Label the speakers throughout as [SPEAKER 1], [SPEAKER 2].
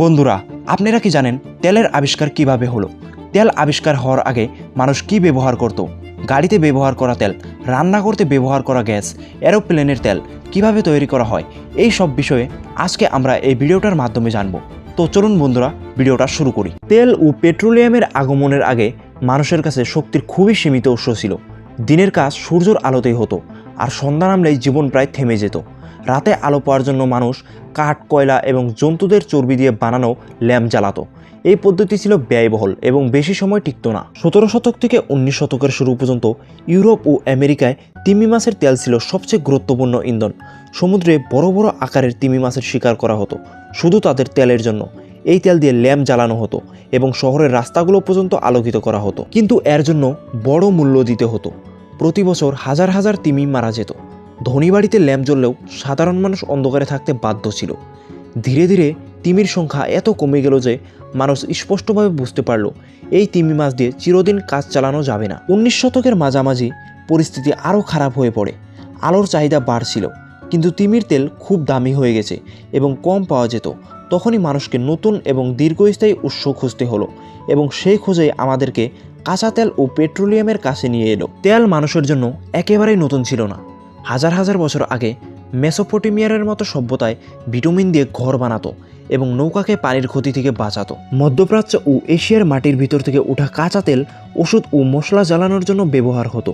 [SPEAKER 1] বন্ধুরা, আপনারা কি জানেন তেলের আবিষ্কার কীভাবে হলো? তেল আবিষ্কার হওয়ার আগে মানুষ কি ব্যবহার করত? গাড়িতে ব্যবহার করা তেল রান্না করতে ব্যবহার করা গ্যাস, এরোপ্লেনের তেল কীভাবে তৈরি করা হয়? এই সব বিষয়ে আজকে আমরা এই ভিডিওটার মাধ্যমে জানব। তো চলুন বন্ধুরা, ভিডিওটা শুরু করি। তেল ও পেট্রোলিয়ামের আগমনের আগে মানুষের কাছে শক্তির খুবই সীমিত উৎস ছিল। দিনের কাজ সূর্যর আলোতেই হতো, আর সন্ধ্যা নামলেই জীবন প্রায় থেমে যেত। রাতে আলো পাওয়ার জন্য মানুষ কাঠ, কয়লা এবং জন্তুদের চর্বি দিয়ে বানানো ল্যাম্প জ্বালাতো। এই পদ্ধতি ছিল ব্যয়বহুল এবং বেশি সময় টিকতো না। সতেরো শতক থেকে উনিশ শতকের শুরু পর্যন্ত ইউরোপ ও আমেরিকায় তিমি মাছের তেল ছিল সবচেয়ে গুরুত্বপূর্ণ ইন্ধন। সমুদ্রে বড় বড় আকারের তিমি মাছের শিকার করা হতো, শুধু তাদের তেলের জন্য। এই তেল দিয়ে ল্যাম্প জ্বালানো হতো এবং শহরের রাস্তাগুলো পর্যন্ত আলোকিত করা হতো। কিন্তু এর জন্য বড় মূল্য দিতে হতো। প্রতি বছর হাজার হাজার তিমি মারা যেত। ধনী বাড়িতে ল্যাম্প জ্বললেও সাধারণ মানুষ অন্ধকারে থাকতে বাধ্য ছিল। ধীরে ধীরে তিমির সংখ্যা এত কমে গেল যে মানুষ স্পষ্টভাবে বুঝতে পারল, এই তিমি মাছ দিয়ে চিরদিন কাজ চালানো যাবে না। উনিশ শতকের মাঝামাঝি পরিস্থিতি আরও খারাপ হয়ে পড়ে। আলোর চাহিদা বাড়ছিল, কিন্তু তিমির তেল খুব দামি হয়ে গেছে এবং কম পাওয়া যেত। তখনই মানুষকে নতুন এবং দীর্ঘস্থায়ী উৎস খুঁজতে হলো এবং সেই খোঁজে আমাদেরকে কাঁচা তেল ও পেট্রোলিয়ামের কাছে নিয়ে এলো। তেল মানুষের জন্য একেবারেই নতুন ছিল না। হাজার হাজার বছর আগে মেসোপটেমিয়ারের মতো সভ্যতায় ভিটামিন দিয়ে ঘর বানাতো এবং নৌকাকে পানির ক্ষতি থেকে বাঁচাতো। মধ্যপ্রাচ্য ও এশিয়ার মাটির ভিতর থেকে ওঠা কাঁচা তেল, ওষুধ ও মশলা জ্বালানোর জন্য ব্যবহার হতো।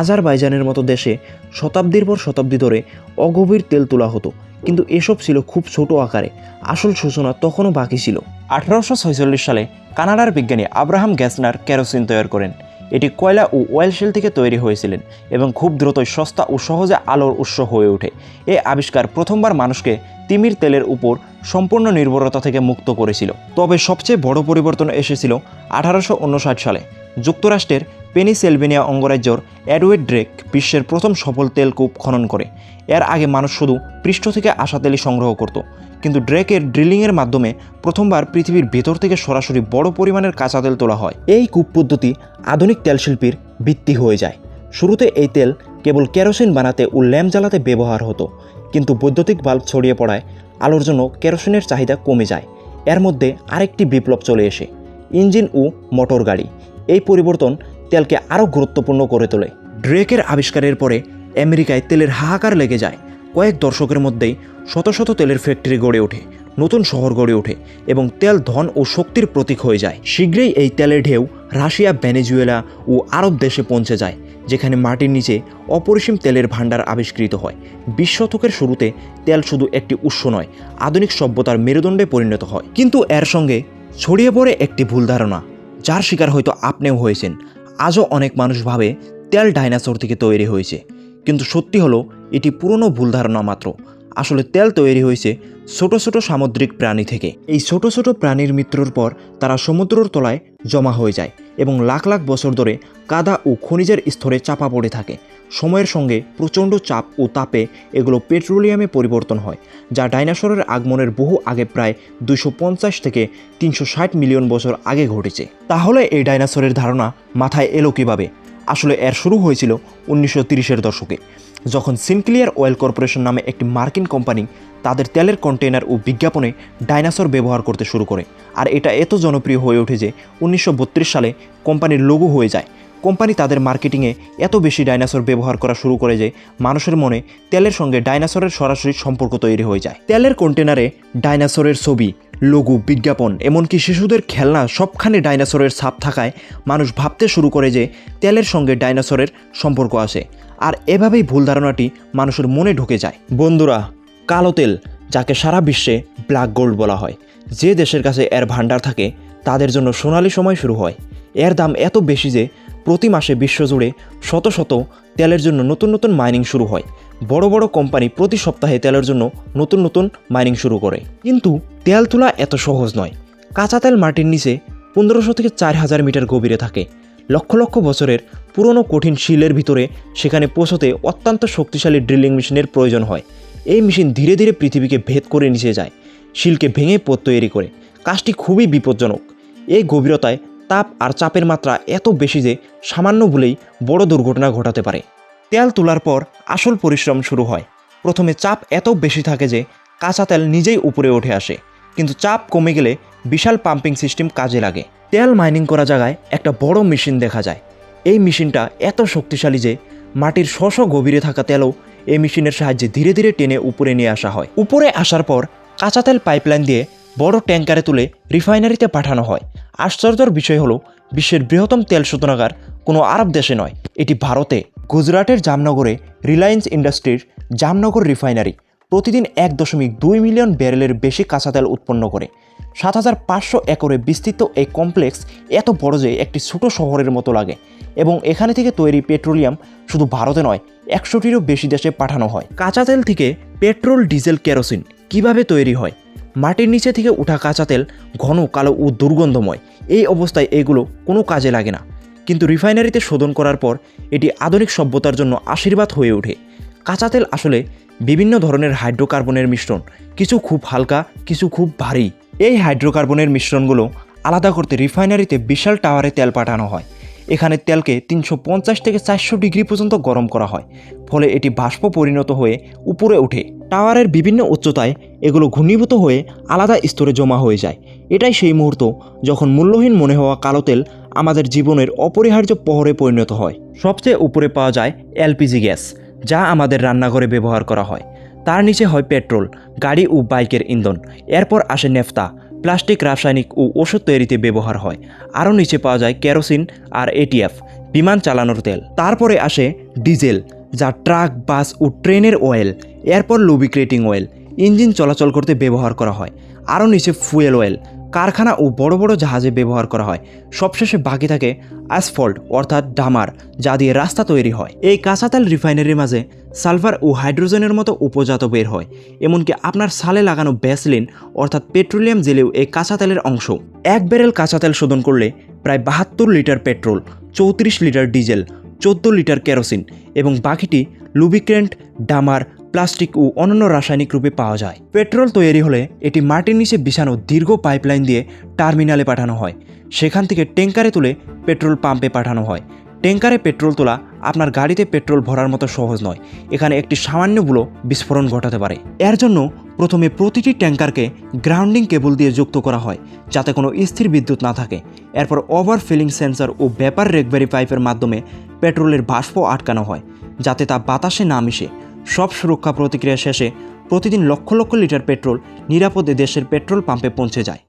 [SPEAKER 1] আজারবাইজানের মতো দেশে শতাব্দীর পর শতাব্দী ধরে অগভীর তেল তোলা হতো, কিন্তু এসব ছিল খুব ছোট আকারে। আসল সূচনা তখনও বাকি ছিল। আঠারোশো সালে কানাডার বিজ্ঞানী আব্রাহাম গ্যাসনার কেরোসিন তৈরি করেন। এটি কয়লা ও অয়েল শেল থেকে তৈরি হয়েছিলেন এবং খুব দ্রুতই সস্তা ও সহজে আলোর উৎস হয়ে ওঠে। এ আবিষ্কার প্রথমবার মানুষকে তিমির তেলের উপর সম্পূর্ণ নির্ভরতা থেকে মুক্ত করেছিল। তবে সবচেয়ে বড় পরিবর্তন এসেছিল আঠারোশো উনষাট সালে। যুক্তরাষ্ট্রের পেনিসেলভেনিয়া অঙ্গরাজ্যর অ্যাডওয়েড ড্রেক বিশ্বের প্রথম সফল তেলকূপ খনন করে। এর আগে মানুষ শুধু পৃষ্ঠ থেকে আসা তেলই সংগ্রহ করত, কিন্তু ড্রেকের ড্রিলিংয়ের মাধ্যমে প্রথমবার পৃথিবীর ভেতর থেকে সরাসরি বড় পরিমাণের কাঁচা তেল তোলা হয়। এই কূপ পদ্ধতি আধুনিক তেলশিল্পীর ভিত্তি হয়ে যায়। শুরুতে এই তেল কেবল কেরোসিন বানাতে ও ল্যাম্প জ্বালাতে ব্যবহার হতো, কিন্তু বৈদ্যুতিক বাল্ব ছড়িয়ে পড়ায় আলোর জন্য কেরোসিনের চাহিদা কমে যায়। এর মধ্যে আরেকটি বিপ্লব চলে এসে, ইঞ্জিন ও মোটর গাড়ি। এই পরিবর্তন তেলকে আরও গুরুত্বপূর্ণ করে তোলে। ড্রেকের আবিষ্কারের পরে আমেরিকায় তেলের হাহাকার লেগে যায়। কয়েক দশকের মধ্যেই শত শত তেলের ফ্যাক্টরি গড়ে ওঠে, নতুন শহর গড়ে ওঠে এবং তেল ধন ও শক্তির প্রতীক হয়ে যায়। শীঘ্রই এই তেলের ঢেউ রাশিয়া, ভেনেজুয়েলা ও আরব দেশে পৌঁছে যায়, যেখানে মাটির নিচে অপরিসীম তেলের ভাণ্ডার আবিষ্কৃত হয়। বিশ শতকের শুরুতে তেল শুধু একটি উৎস নয়, আধুনিক সভ্যতার মেরুদণ্ডে পরিণত হয়। কিন্তু এর সঙ্গে ছড়িয়ে পড়ে একটি ভুল ধারণা। যার শিকার হয়তো আপনিও হয়েছেন, আজও অনেক মানুষ ভাবে তেল ডাইনাসোর থেকে তৈরি হয়েছে। কিন্তু সত্যি হলো, এটি পুরনো ভুল ধারণা মাত্র। আসলে তেল তৈরি হয়েছে ছোট ছোট সামুদ্রিক প্রাণী থেকে। এই ছোট ছোট প্রাণীর মৃত্যুর পর তারা সমুদ্রর তলায় জমা হয়ে যায় এবং লাখ লাখ বছর ধরে কাদা ও খনিজের স্তরে চাপা পড়ে থাকে। সময়ের সঙ্গে প্রচণ্ড চাপ ও তাপে এগুলো পেট্রোলিয়ামে পরিবর্তন হয়, যা ডাইনোসরের আগমনের বহু আগে প্রায় পঞ্চাশ থেকে তিনশো ষাট মিলিয়ন বছর আগে ঘটেছে। তাহলে এই ডাইনোসরের ধারণা মাথায় এলো কীভাবে? আসলে এর শুরু হয়েছিল উনিশশো তিরিশের দশকে, যখন সিনক্লিয়ার অয়েল কর্পোরেশন নামে একটি মার্কিন কোম্পানি তাদের তেলের কন্টেনার ও বিজ্ঞাপনে ডাইনোসর ব্যবহার করতে শুরু করে। আর এটা এত জনপ্রিয় হয়ে ওঠে যে উনিশশো বত্রিশ সালে কোম্পানির লোগো হয়ে যায়। কোম্পানি তাদের মার্কেটিংয়ে এত বেশি ডাইনোসর ব্যবহার করা শুরু করে যে মানুষের মনে তেলের সঙ্গে ডাইনোসরের সরাসরি সম্পর্ক তৈরি হয়ে যায়। তেলের কন্টেনারে ডাইনোসরের ছবি, লঘু বিজ্ঞাপন, এমনকি শিশুদের খেলনা সবখানে ডাইনোসরের ছাপ থাকায় মানুষ ভাবতে শুরু করে যে তেলের সঙ্গে ডাইনোসরের সম্পর্ক আসে আর এভাবেই ভুল ধারণাটি মানুষের মনে ঢুকে যায়। বন্ধুরা, কালো তেল, যাকে সারা বিশ্বে ব্ল্যাক গোল্ড বলা হয়, যে দেশের কাছে এর ভাণ্ডার থাকে, তাদের জন্য সোনালি সময় শুরু হয়। এর দাম এত বেশি যে প্রতি মাসে বিশ্বজুড়ে শত শত তেলের জন্য নতুন নতুন মাইনিং শুরু হয়। বড় বড় কোম্পানি প্রতি সপ্তাহে তেলের জন্য নতুন নতুন মাইনিং শুরু করে। কিন্তু তেল তোলা এত সহজ নয়। কাঁচা তেল মাটির নিচে পনেরোশো থেকে চার হাজার মিটার গভীরে থাকে। লক্ষ লক্ষ বছরের পুরনো কঠিন শিলের ভিতরে সেখানে পৌঁছতে অত্যন্ত শক্তিশালী ড্রিলিং মেশিনের প্রয়োজন হয়। এই মেশিন ধীরে ধীরে পৃথিবীকে ভেদ করে নিচে যায়, শিলকে ভেঙে পথ তৈরি করে। কাজটি খুবই বিপজ্জনক। এই গভীরতায় তাপ আর চাপের মাত্রা এত বেশি যে সামান্য ভুলেই বড় দুর্ঘটনা ঘটাতে পারে। তেল তোলার পর আসল পরিশ্রম শুরু হয়। প্রথমে চাপ এত বেশি থাকে যে কাঁচা তেল নিজেই উপরে উঠে আসে, কিন্তু চাপ কমে গেলে বিশাল পাম্পিং সিস্টেম কাজে লাগে। তেল মাইনিং করা জায়গায় একটা বড় মেশিন দেখা যায়। এই মেশিনটা এত শক্তিশালী যে মাটির শশ গভীরে থাকা তেলও এই মেশিনের সাহায্যে ধীরে ধীরে টেনে উপরে নিয়ে আসা হয়। উপরে আসার পর কাঁচা তেল পাইপলাইন দিয়ে বড় ট্যাঙ্কারে তুলে রিফাইনারিতে পাঠানো হয়। আশ্চর্যের বিষয় হলো, বিশ্বের বৃহত্তম তেল শোধনাগার কোনো আরব দেশে নয়, এটি ভারতে। গুজরাটের জামনগরে রিলায়েন্স ইন্ডাস্ট্রির জামনগর রিফাইনারি প্রতিদিন এক দশমিক দুই মিলিয়ন ব্যারেলের বেশি কাঁচা তেল উৎপন্ন করে। সাত হাজার পাঁচশো একরে বিস্তৃত এই কমপ্লেক্স এত বড় যে একটি ছোট শহরের মতো লাগে এবং এখানে থেকে তৈরি পেট্রোলিয়াম শুধু ভারতে নয়, একশোটিরও বেশি দেশে পাঠানো হয়। কাঁচা তেল থেকে পেট্রোল, ডিজেল, কেরোসিন কীভাবে তৈরি হয়? মাটির নিচে থেকে উঠা কাঁচা তেল ঘন, কালো ও দুর্গন্ধময়। এই অবস্থায় এগুলো কোনো কাজে লাগে না। কিন্তু রিফাইনারিতে শোধন করার পর এটি আধুনিক সভ্যতার জন্য আশীর্বাদ হয়ে ওঠে। কাঁচা তেল আসলে বিভিন্ন ধরনের হাইড্রোকার্বনের মিশ্রণ, কিছু খুব হালকা, কিছু খুব ভারী। এই হাইড্রোকার্বনের মিশ্রণগুলো আলাদা করতে রিফাইনারিতে বিশাল টাওয়ারে তেল পাঠানো হয়। এখানে তেলকে তিনশো পঞ্চাশ থেকে চারশো ডিগ্রি পর্যন্ত গরম করা হয়। ফলে এটি বাষ্প পরিণত হয়ে উপরে ওঠে। টাওয়ারের বিভিন্ন উচ্চতায় এগুলো ঘূর্ণীভূত হয়ে আলাদা স্তরে জমা হয়ে যায়। এটাই সেই মুহূর্ত যখন মূল্যহীন মনে হওয়া কালো তেল আমাদের জীবনের অপরিহার্য পহরে পরিণত হয়। সবচেয়ে উপরে পাওয়া যায় এলপিজি গ্যাস, যা আমাদের রান্নাঘরে ব্যবহার করা হয়। তার নিচে হয় পেট্রোল, গাড়ি ও বাইকের ইন্ধন। এরপর আসে নেফতা প্লাস্টিক, রাসায়নিক ও ওষুধ তৈরিতে ব্যবহার হয়। আরও নিচে পাওয়া যায় কেরোসিন আর এটিএফ, বিমান চালানোর তেল। তারপরে আসে ডিজেল, যা ট্রাক, বাস ও ট্রেনের অয়েল, এরপর লুবিক্রেটিং অয়েল, ইঞ্জিন চলাচল করতে ব্যবহার করা হয়। আরও নিচে ফুয়েল অয়েল কারখানা ও বড় বড় জাহাজে ব্যবহার করা হয়। সবশেষে বাকি থাকে অ্যাসফল্ট, অর্থাৎ ডামার, যা দিয়ে রাস্তা তৈরি হয়। এই কাঁচা তেল রিফাইনারির মাঝে সালফার ও হাইড্রোজেনের মতো উপজাত বের হয়, এমনকি আপনার সালে লাগানো ব্যাসলিন অর্থাৎ পেট্রোলিয়াম জেলেও এই কাঁচা তেলের অংশ। এক ব্যারেল কাঁচা তেল শোধন করলে প্রায় বাহাত্তর লিটার পেট্রোল, চৌত্রিশ লিটার ডিজেল, চোদ্দ লিটার কেরোসিন এবং বাকিটি লুবিক্রেন্ট, ডামার প্লাস্টিক ও অন্যান্য রাসায়নিক রূপে পাওয়া যায়। পেট্রোল তৈরি হলে এটি মাটির নিচে বিছানো দীর্ঘ পাইপলাইন দিয়ে টার্মিনালে পাঠানো হয়। সেখান থেকে ট্যাঙ্কারে তুলে পেট্রোল পাম্পে পাঠানো হয়। ট্যাঙ্কারে পেট্রোল তোলা আপনার গাড়িতে পেট্রোল ভরার মতো সহজ নয়। এখানে একটি সামান্য বুলো বিস্ফোরণ ঘটাতে পারে। এর জন্য প্রথমে প্রতিটি ট্যাঙ্কারকে গ্রাউন্ডিং কেবল দিয়ে যুক্ত করা হয়, যাতে কোনো স্থির বিদ্যুৎ না থাকে। এরপর ওভার ফিলিং সেন্সর ও ব্যাপার রেকভারি পাইপের মাধ্যমে পেট্রোলের বাষ্প আটকানো হয়, যাতে তা বাতাসে না মিশে। সব সুরক্ষা প্রতিক্রিয়া শেষে প্রতিদিন লক্ষ লক্ষ লিটার পেট্রোল নিরাপদে দেশের পেট্রোল পাম্পে পৌঁছে যায়।